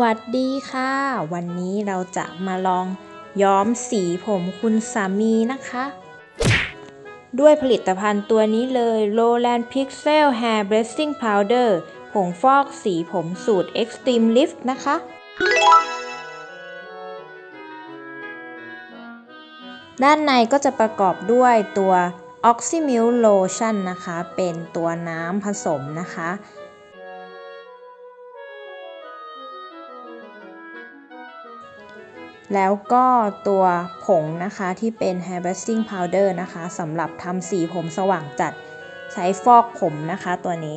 วัสดีค่ะ วันนี้เราจะมาลองย้อมสีผมคุณสามีนะคะ ด้วยผลิตภัณฑ์ตัวนี้เลย Roland Pixel Hair Blessing Powder ผงฟอกสีผมสูตร Extreme Lift นะคะ ด้านในก็จะประกอบด้วยตัว Oxymil Lotion นะคะ เป็นตัวน้ำผสมนะคะ แล้วก็ตัวผงนะคะที่เป็น Hair brushing Powder นะคะสำหรับทำสีผมสว่างจัดใช้ฟอกผมนะคะตัวนี้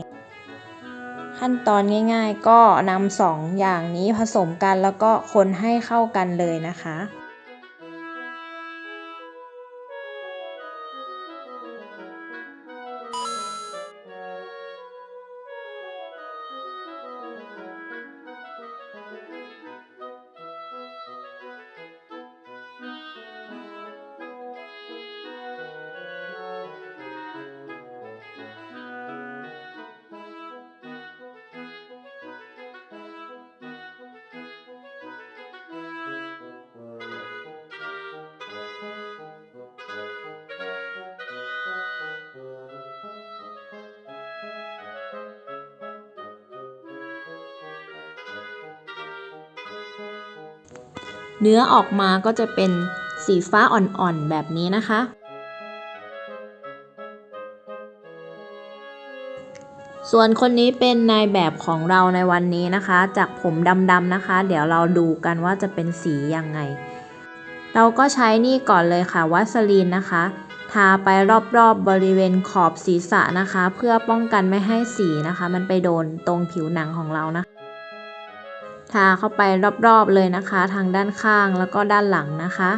ขั้นตอนง่ายๆก็นำสองอย่างนี้ผสมกันแล้วก็คนให้เข้ากันเลยนะคะ เนื้อออกมาก็จะเป็นสีฟ้าอ่อนๆแบบนี้นะคะ ส่วนคนนี้เป็นนายแบบของเราในวันนี้นะคะ จากผมดำๆนะคะ เดี๋ยวเราดูกันว่าจะเป็นสียังไง เราก็ใช้นี่ก่อนเลยค่ะวัสลีนนะคะทาไปรอบๆบบริเวณขอบศีรษะนะคะ เพื่อป้องกันไม่ให้สีนะคะ มันไปโดนตรงผิวหนังของเรานะคะ ทาเข้าไปรอบๆเลยนะคะ ทางด้านข้างแล้วก็ด้านหลังนะคะ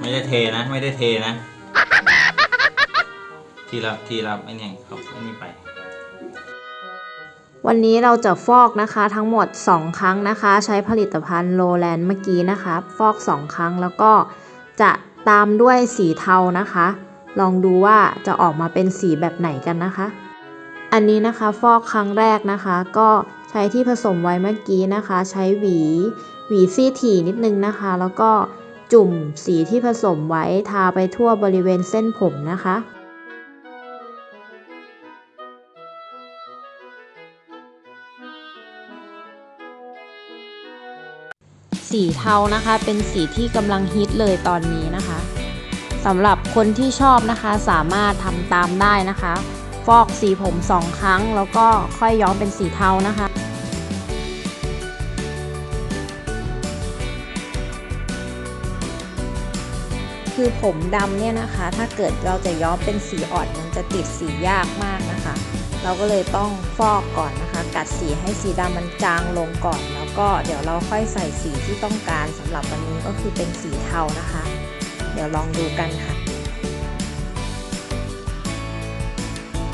ไม่ได้เทนะ ไม่ได้เทนะ ทีละทีละไอ้เนี่ยครับไอ้นี่ไป วันนี้เราจะฟอกนะคะทั้งหมด 2 ครั้งนะคะ ใช้ผลิตภัณฑ์โลแลนด์เมื่อกี้นะคะ ฟอก 2 ครั้งแล้วก็จะตามด้วยสีเทานะคะ ลองดูว่าจะออกมาเป็นสีแบบไหนกันนะคะ อันนี้นะคะฟอกครั้งแรกนะคะ ก็ใช้ที่ผสมไว้เมื่อกี้นะคะ ใช้หวี หวีซี่ถี่นิดนึงนะคะ แล้วก็จุ่มสีที่ผสมไว้ทาไปทั่วบริเวณเส้นผมนะคะสีเทานะคะเป็นสีที่กำลังฮิตเลยตอนนี้นะคะ สำหรับคนที่ชอบนะคะสามารถทำตามได้นะคะ ฟอกสีผมสองครั้ง แล้วก็ค่อยย้อมเป็นสีเทานะคะคือผมดำเนี่ยนะคะ ถ้าเกิดเราจะย้อมเป็นสีอ่อนมันจะติดสียากมากนะคะ เราก็เลยต้องฟอกก่อนนะคะ กัดสีให้สีดำมันจางลงก่อน แล้วก็เดี๋ยวเราค่อยใส่สีที่ต้องการสำหรับวันนี้ก็คือเป็นสีเทานะคะ เดี๋ยวลองดูกันค่ะ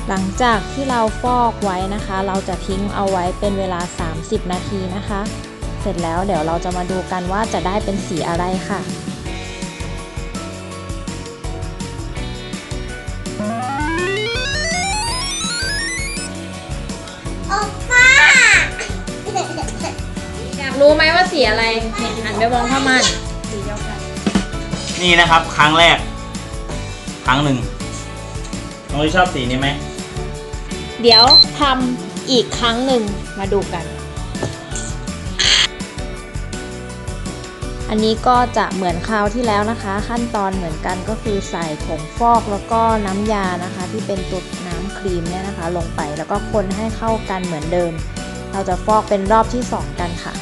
หลังจากที่เราฟอกไว้นะคะ เราจะทิ้งเอาไว้เป็นเวลา 30 นาทีนะคะ เสร็จแล้วเดี๋ยวเราจะมาดูกันว่าจะได้เป็นสีอะไรค่ะอยากรู้ไหมว่าสีอะไรเนี่ยหันไปมองผ้ามันสีเดียวกัน นี่นะครับ ครั้งแรก ครั้งหนึ่งน้องลิชอบสีนี้ไหมเดี๋ยวทำอีกครั้งหนึ่งมาดูกัน อันนี้ก็จะเหมือนคราวที่แล้วนะคะ ขั้นตอนเหมือนกันก็คือใส่ผงฟอกแล้วก็น้ำยานะคะ ที่เป็นตัวน้ำครีมเนี่ยนะคะ ลงไปแล้วก็คนให้เข้ากันเหมือนเดิม เราจะฟอกเป็นรอบที่ 2 กันค่ะ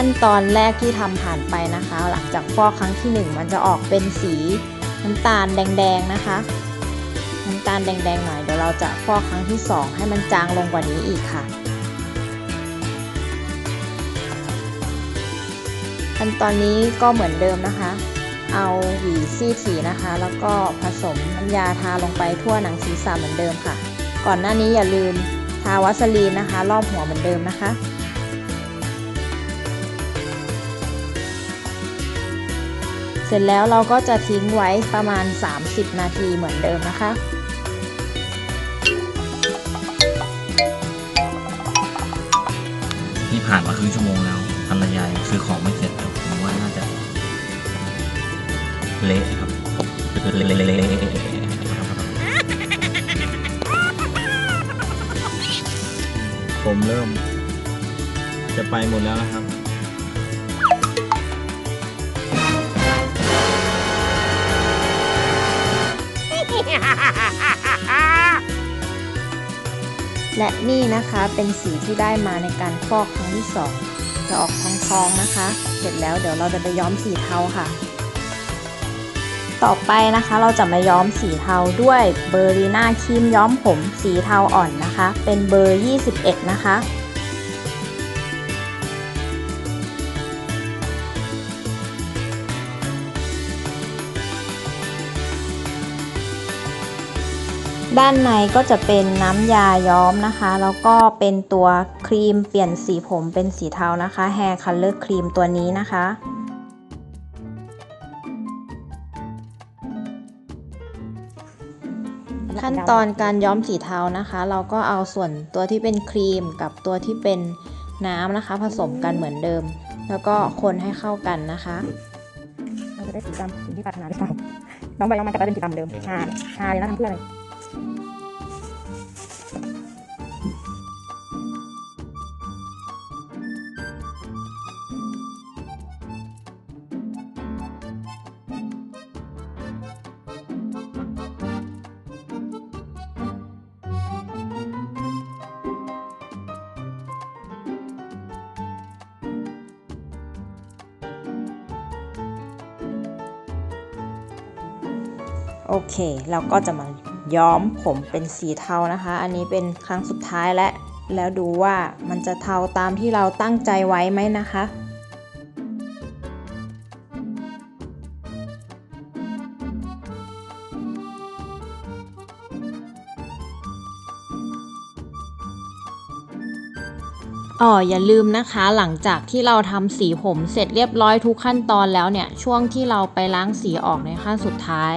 ขั้นตอนแรกที่ทำผ่านไปนะคะ หลังจากฟอกครั้งที่ 1 มันจะออกเป็นสีน้ำตาลแดงๆนะคะ น้ำตาลแดงๆหน่อยเดี๋ยวเราจะฟอกครั้งที่ 2 ให้มันจางลงกว่านี้อีกค่ะ ขั้นตอนนี้ก็เหมือนเดิมนะคะ เอาหวีซี่ถี่นะคะ แล้วก็ผสมน้ำยาทาลงไปทั่วหนังศีรษะเหมือนเดิมค่ะ ก่อนหน้านี้อย่าลืมทาวัสลีนนะคะ รอบหัวเหมือนเดิมนะคะ เสร็จแล้วเราก็จะทิ้งไว้ประมาณ 30 นาทีเหมือนเดิมนะคะ นี่ผ่านมาครึ่งชั่วโมงแล้วภรรยายังซื้อของไม่เสร็จผมว่าน่าจะ เละครับเละผมเริ่ม จะไปหมดแล้วนะครับ และนี่นะคะเป็นสีที่ได้มาในการฟอกครั้งที่2จะออกทองทองๆนะคะ เสร็จแล้วเดี๋ยวเราจะไปย้อมสีเทาค่ะ ต่อไปนะคะเราจะมาย้อมสีเทาด้วยเบอร์รีน่าครีมย้อมผมสีเทาอ่อนนะคะ เป็นเบอร์ 21 นะคะ ด้านในก็จะเป็นน้ำยาย้อมนะคะ แล้วก็เป็นตัวครีมเปลี่ยนสีผมเป็นสีเทานะคะ Hair Color Cream ตัวนี้นะคะ ขั้นตอนการย้อมสีเทานะคะ เราก็เอาส่วนตัวที่เป็นครีมกับตัวที่เป็นน้ำนะคะ ผสมกันเหมือนเดิม แล้วก็คนให้เข้ากันนะคะเราจะได้สีดำสิ่งที่ปรารถนาหรือเปล่าน้องใบน้องมันจะเป็นสีดำเดิมชาชาเลยนะทำเพื่ออะไร โอเค เราก็จะมาย้อมผมเป็นสีเทานะคะ อันนี้เป็นครั้งสุดท้ายและ แล้วดูว่ามันจะเทาตามที่เราตั้งใจไว้ไหมนะคะอ๋ออย่าลืมนะคะหลังจากที่เราทำสีผมเสร็จเรียบร้อยทุกขั้นตอนแล้วเนี่ย ช่วงที่เราไปล้างสีออกในขั้นสุดท้าย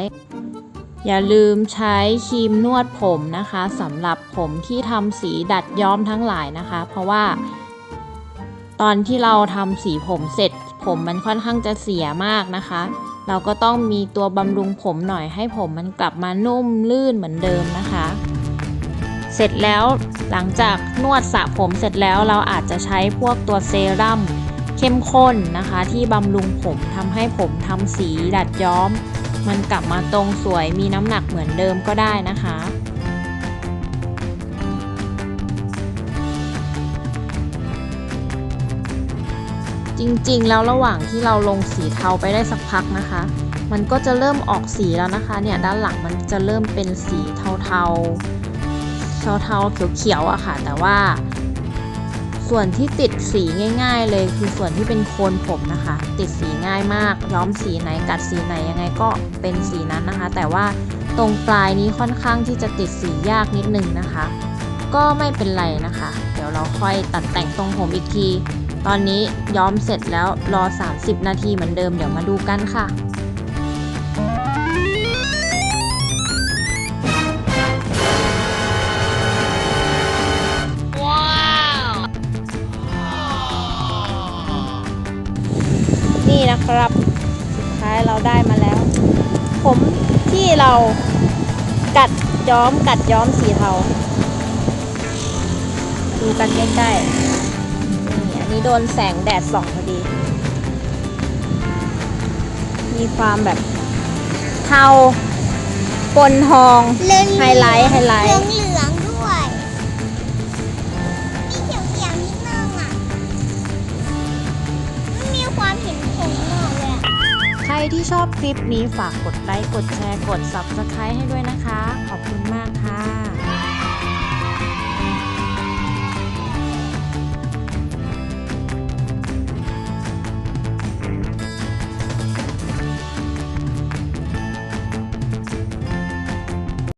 อย่าลืมใช้ครีมนวดผมนะคะสำหรับผมที่ทำสีดัดย้อมทั้งหลายนะคะ เพราะว่า ตอนที่เราทำสีผมเสร็จ ผมมันค่อนข้างจะเสียมากนะคะ เราก็ต้องมีตัวบำรุงผมหน่อยให้ผมมันกลับมานุ่มลื่นเหมือนเดิมนะคะ เสร็จแล้วหลังจากนวดสระผมเสร็จแล้วเราอาจจะใช้พวกตัวเซรั่มเข้มข้นนะคะ ที่บำรุงผมทำให้ผมทำสีดัดย้อม มันกลับมาตรงสวยมีน้ำหนักเหมือนเดิมก็ได้นะคะจริงๆ แล้วระหว่างที่เราลงสีเทาไปได้สักพักนะคะ มันก็จะเริ่มออกสีแล้วนะคะเนี่ยด้านหลังมันจะเริ่มเป็นสีเทาๆ เทาๆเขียวๆอะค่ะ แต่ว่า ส่วนที่ติดสีง่าย ๆ เลยคือส่วนที่เป็นโคนผมนะคะ ติดสีง่ายมาก ย้อมสีไหนกัดสีไหนยังไงก็เป็นสีนั้นนะคะ แต่ว่าตรงปลายนี้ค่อนข้างที่จะติดสียากนิดนึงนะคะ ก็ไม่เป็นไรนะคะ เดี๋ยวเราค่อยตัดแต่งทรงผมอีกที ตอนนี้ย้อมเสร็จแล้วรอ 30 นาทีเหมือนเดิมเดี๋ยวมาดูกันค่ะ นี่นะครับ สุดท้ายเราได้มาแล้ว ผมที่เรากัดย้อมกัดย้อมสีเทาดูกันใกล้ๆนี่อันนี้โดนแสงแดดส่องพอดี มีความแบบเทาปนทองเหลืองไฮไลท์ไฮไลเหลือท์ ที่ชอบคลิปนี้ฝากกดไลค์ กดแชร์ กด Subscribe ให้ด้วยนะคะ ขอบคุณ